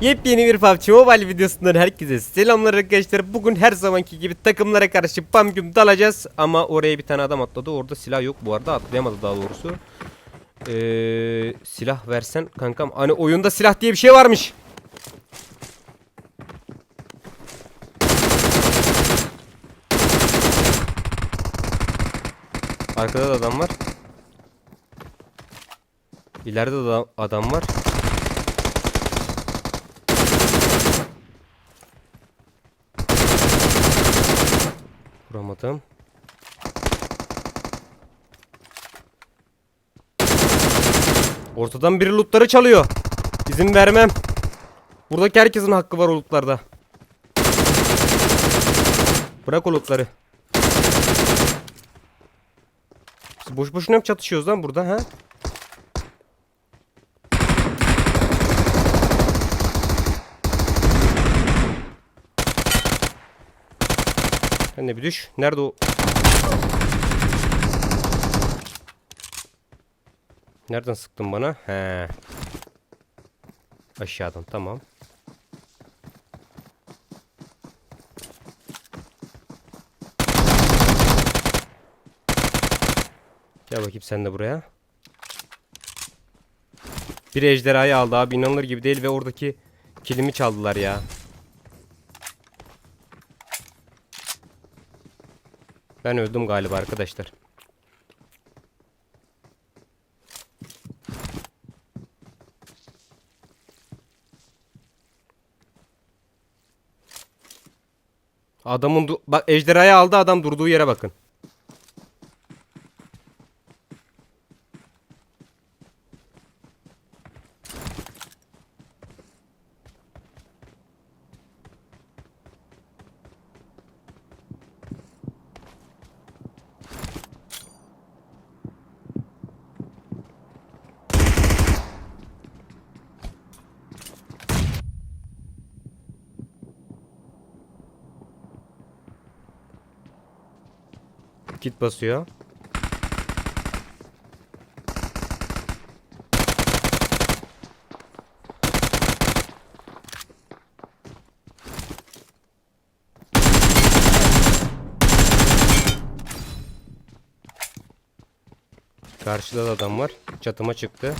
Yepyeni bir PUBG Mobile videosundan herkese selamlar arkadaşlar. Bugün her zamanki gibi takımlara karşı bam dalacağız. Ama oraya bir tane adam atladı. Orada silah yok bu arada. Atlayamadı daha doğrusu. Ee, silah versen kankam. Hani oyunda silah diye bir şey varmış. Arkada da adam var. İleride de adam var. Vuramadım. Ortadan biri lootları çalıyor. İzin vermem. Buradaki herkesin hakkı var lootlarda. Bırak o lootları. Boş boşuna mı çatışıyoruz lan burada ha? Sen de bir düş. Nerede o? Nereden sıktın bana? He. Aşağıdan tamam. Gel bakayım sen de buraya. Bir ejderhayı aldı abi inanılır gibi değil ve oradaki kilimi çaldılar ya. Ben öldüm galiba arkadaşlar. Adamın bak ejderhayı aldı adam durduğu yere bakın. Kit basıyor. Karşıda da adam var. Çatıma çıktı.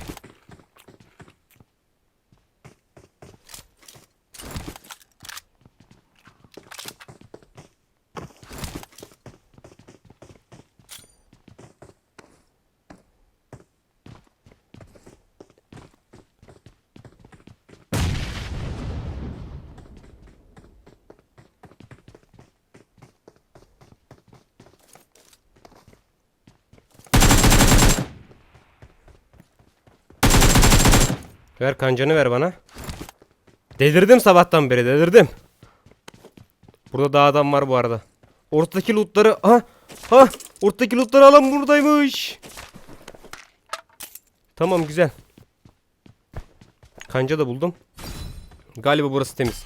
Ver kancanı ver bana. Delirdim sabahtan beri delirdim. Burada daha adam var bu arada. Ortadaki lootları ha ha ortadaki lootları alan buradaymış. Tamam güzel. Kanca da buldum. Galiba burası temiz.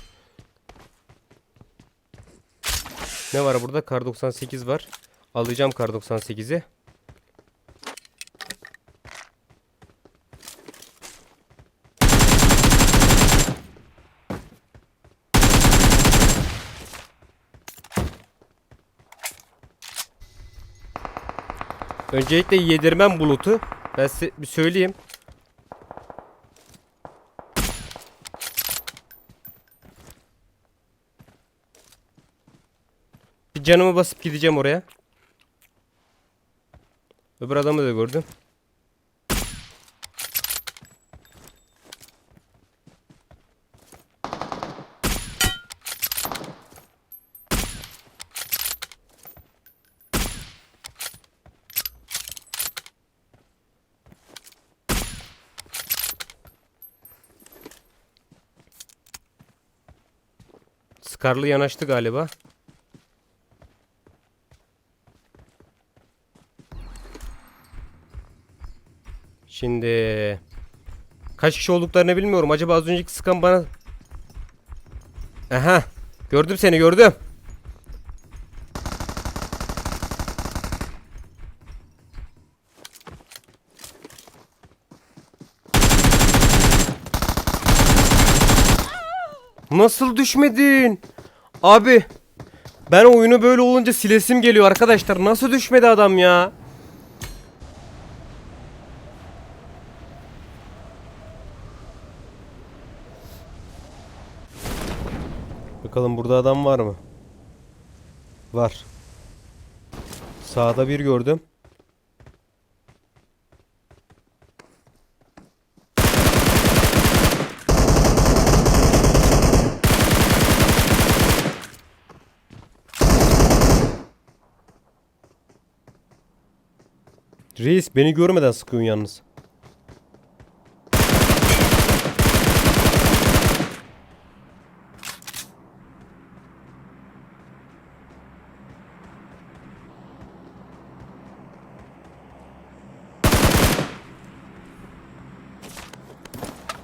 Ne var burada? Kar 98 var. Alacağım kar 98'i. Öncelikle yedirmem bulutu. Ben size bir söyleyeyim. Bir canımı basıp gideceğim oraya. Öbür adamı da gördüm. Scarlı yanaştı galiba. Şimdi kaç kişi olduklarını bilmiyorum. Acaba az önceki sıkan bana Aha. Gördüm seni gördüm. Nasıl düşmedin? Abi ben oyunu böyle olunca silesim geliyor arkadaşlar. Nasıl düşmedi adam ya? Bakalım burada adam var mı? Var. Sağda bir gördüm. Reis beni görmeden sıkıyorsun yalnız.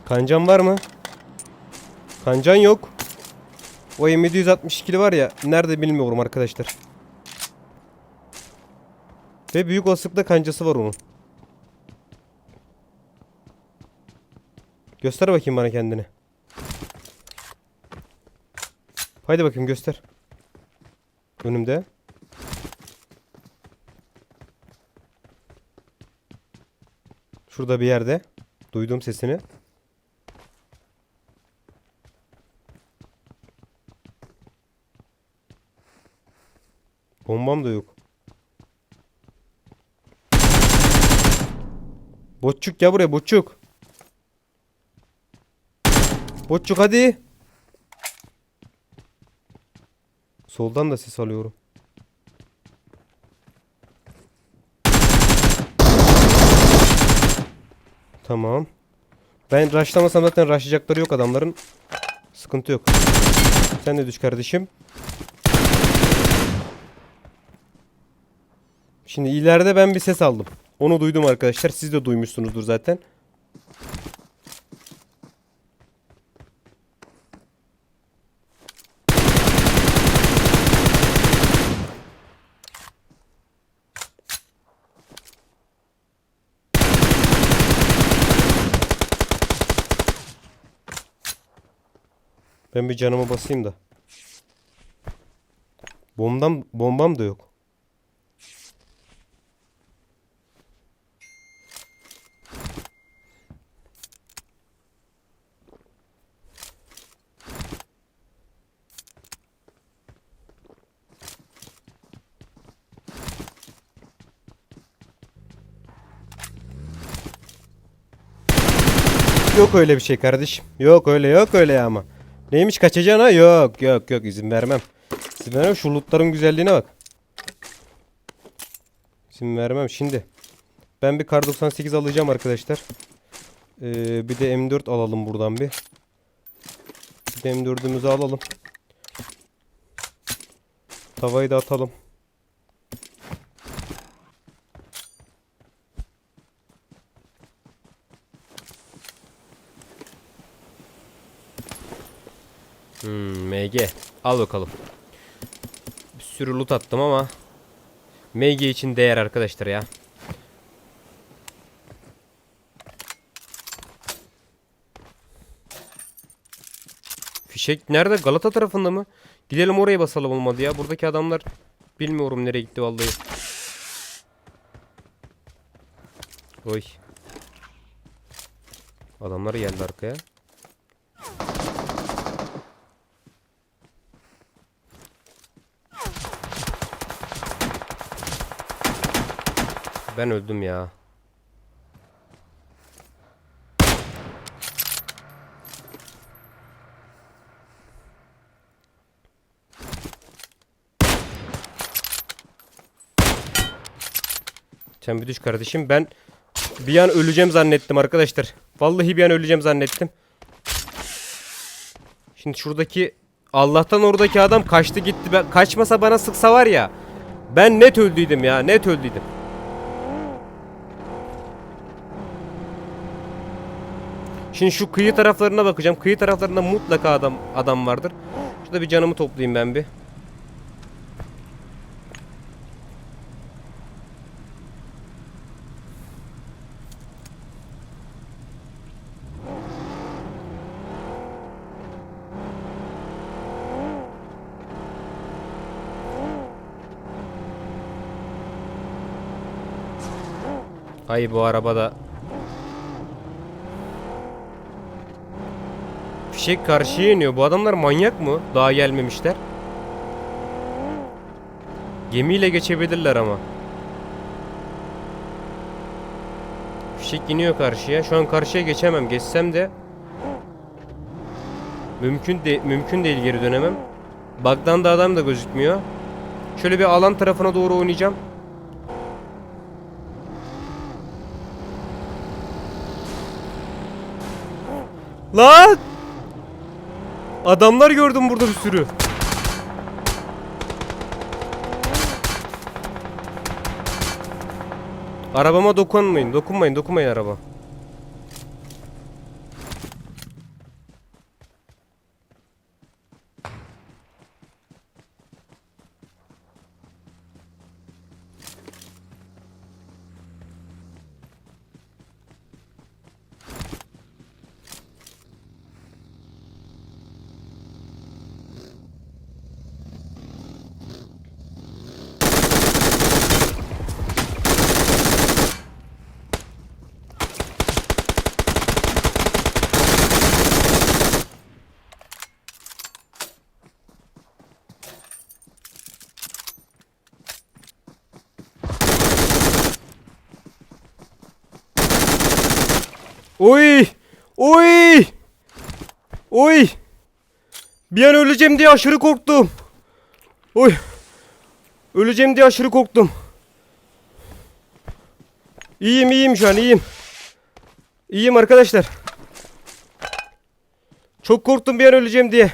Kancan var mı? Kancan yok. O M762'li var ya nerede bilmiyorum arkadaşlar. Ve büyük olasılıkla kancası var onun. Göster bakayım bana kendini. Haydi bakayım göster. Önümde. Şurada bir yerde. Duydum sesini. Bombam da yok. Botçuk gel buraya botçuk. Botçuk hadi. Soldan da ses alıyorum. Tamam. Ben rushlamasam zaten rushlayacakları yok adamların. Sıkıntı yok. Sen de düş kardeşim. Şimdi ileride ben bir ses aldım. Onu duydum arkadaşlar. Siz de duymuşsunuzdur zaten. Ben bir canımı basayım da. Bombam bombam da yok. Yok öyle bir şey kardeşim. Yok öyle yok öyle ama. Neymiş kaçacaksın ha? Yok yok yok izin vermem. İzin vermem şu lootların güzelliğine bak. İzin vermem şimdi. Ben bir kar 98 alacağım arkadaşlar. Ee, bir de M4 alalım buradan bir. Bir de M4'ümüzü alalım. Tavayı da atalım. Hmm, MG. Al bakalım. Bir sürü loot attım ama MG için değer arkadaşlar ya. Fişek nerede? Galata tarafında mı? Gidelim oraya basalım olmadı ya. Buradaki adamlar bilmiyorum nereye gitti vallahi. Oy. Adamlar geldi arkaya. Ben öldüm ya. Sen bir düş kardeşim. Ben bir an öleceğim zannettim arkadaşlar. Vallahi bir an öleceğim zannettim. Şimdi şuradaki Allah'tan oradaki adam kaçtı gitti. Ben, kaçmasa bana sıksa var ya. Ben net öldüydüm ya. Net öldüydüm. Şimdi şu kıyı taraflarına bakacağım. Kıyı taraflarında mutlaka adam adam vardır. Şurada bir canımı toplayayım ben bir. Ay bu arabada Fişek karşıya iniyor. Bu adamlar manyak mı? Daha gelmemişler. Gemiyle geçebilirler ama. Fişek iniyor karşıya. Şu an karşıya geçemem. Geçsem de mümkün de mümkün değil geri dönemem. Bug'dan da adam da gözükmüyor. Şöyle bir alan tarafına doğru oynayacağım. Lan! Adamlar gördüm burada bir sürü. Arabama dokunmayın, dokunmayın, dokunmayın araba. Oy! Oy! Oy! Bir an öleceğim diye aşırı korktum. Oy! Öleceğim diye aşırı korktum. İyiyim iyiyim şu an iyiyim. İyiyim arkadaşlar. Çok korktum bir an öleceğim diye.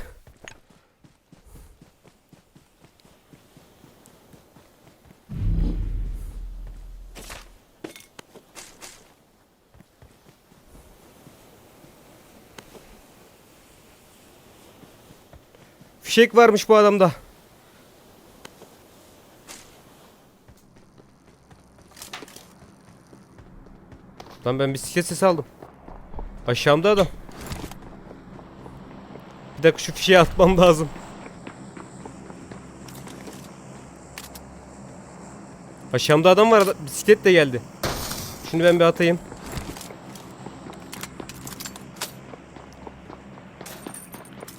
Fişek varmış bu adamda. Lan ben bisiklet sesi aldım. Aşağımda adam. Bir dakika şu fişeği atmam lazım. Aşağımda adam var. Bisiklet de geldi. Şimdi ben bir atayım.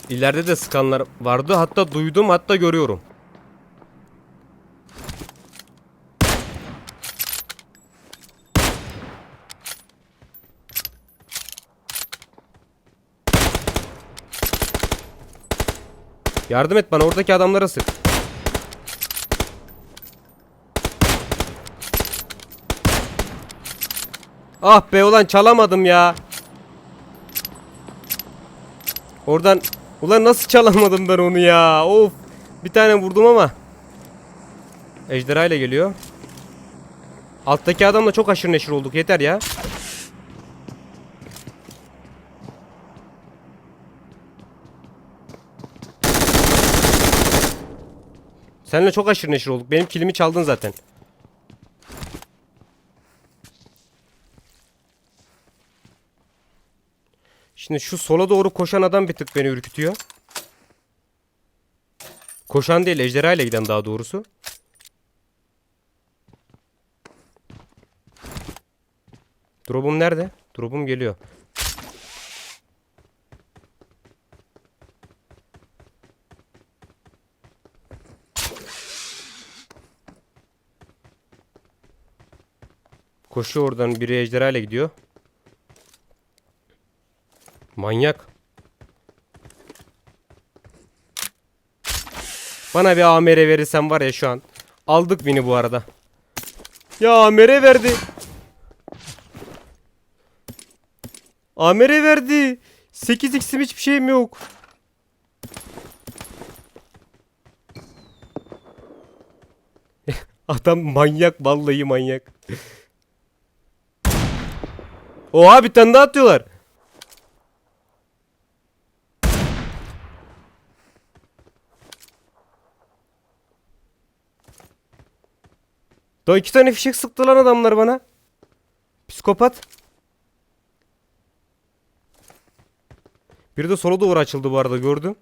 İleride de sıkanlar vardı. Hatta duydum hatta görüyorum. Yardım et bana oradaki adamlara sık. Ah be ulan çalamadım ya. Oradan ulan nasıl çalamadım ben onu ya? Of. Bir tane vurdum ama. Ejderha ile geliyor. Alttaki adamla çok aşırı neşir olduk. Yeter ya. Seninle çok aşırı neşir olduk. Benim kilimi çaldın zaten. Şimdi şu sola doğru koşan adam bir tık beni ürkütüyor. Koşan değil ejderha ile giden daha doğrusu. Drop'um nerede? Drop'um geliyor. Koşuyor oradan biri ejderha ile gidiyor. Manyak. Bana bir AMR verirsen var ya şu an. Aldık beni bu arada. Ya AMR verdi. AMR verdi. 8x'im hiçbir şeyim yok. Adam manyak vallahi manyak. Oha bir tane daha atıyorlar. Daha iki tane fişek sıktı lan adamlar bana. Psikopat. Biri de sola doğru açıldı bu arada gördüm.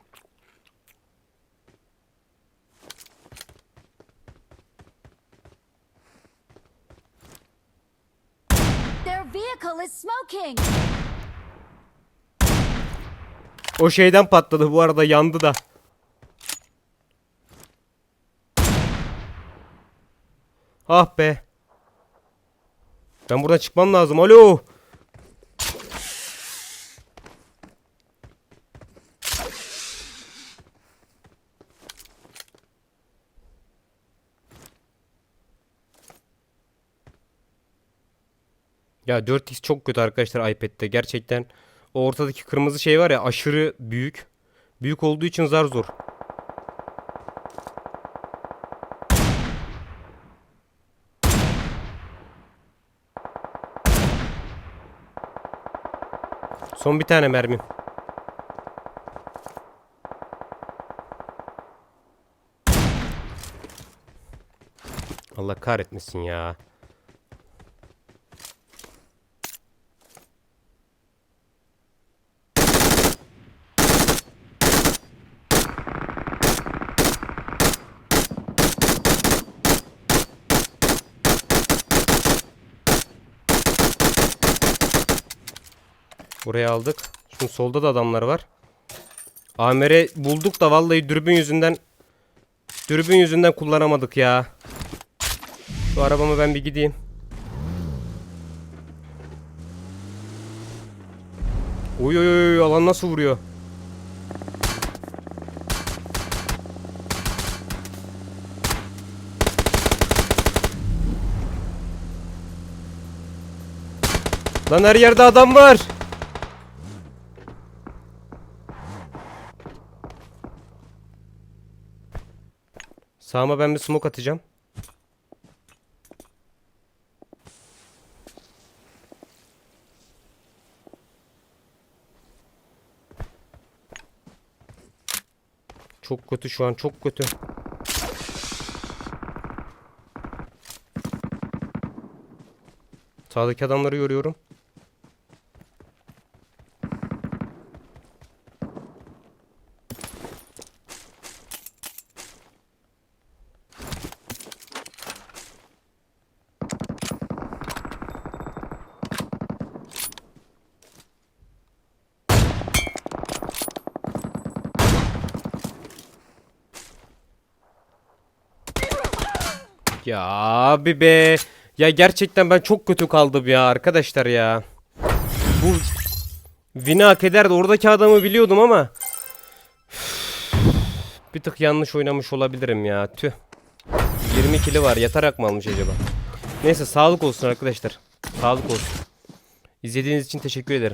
O şeyden patladı bu arada yandı da. Ah be. Ben buradan çıkmam lazım. Alo. Ya 4x çok kötü arkadaşlar iPad'de. Gerçekten o ortadaki kırmızı şey var ya aşırı büyük. Büyük olduğu için zar zor. Son bir tane mermim. Allah kahretmesin ya. Buraya aldık. Şimdi solda da adamlar var. Amer'e bulduk da vallahi dürbün yüzünden dürbün yüzünden kullanamadık ya. Şu arabama ben bir gideyim. Oy oy oy alan nasıl vuruyor? Lan her yerde adam var. Sağıma ben bir smoke atacağım. Çok kötü şu an çok kötü. Sağdaki adamları görüyorum. Ya abi be. Ya gerçekten ben çok kötü kaldım ya arkadaşlar ya. Bu Vini hak ederdi. Oradaki adamı biliyordum ama bir tık yanlış oynamış olabilirim ya. Tüh. 20 kili var. Yatarak mı almış acaba? Neyse sağlık olsun arkadaşlar. Sağlık olsun. İzlediğiniz için teşekkür ederim.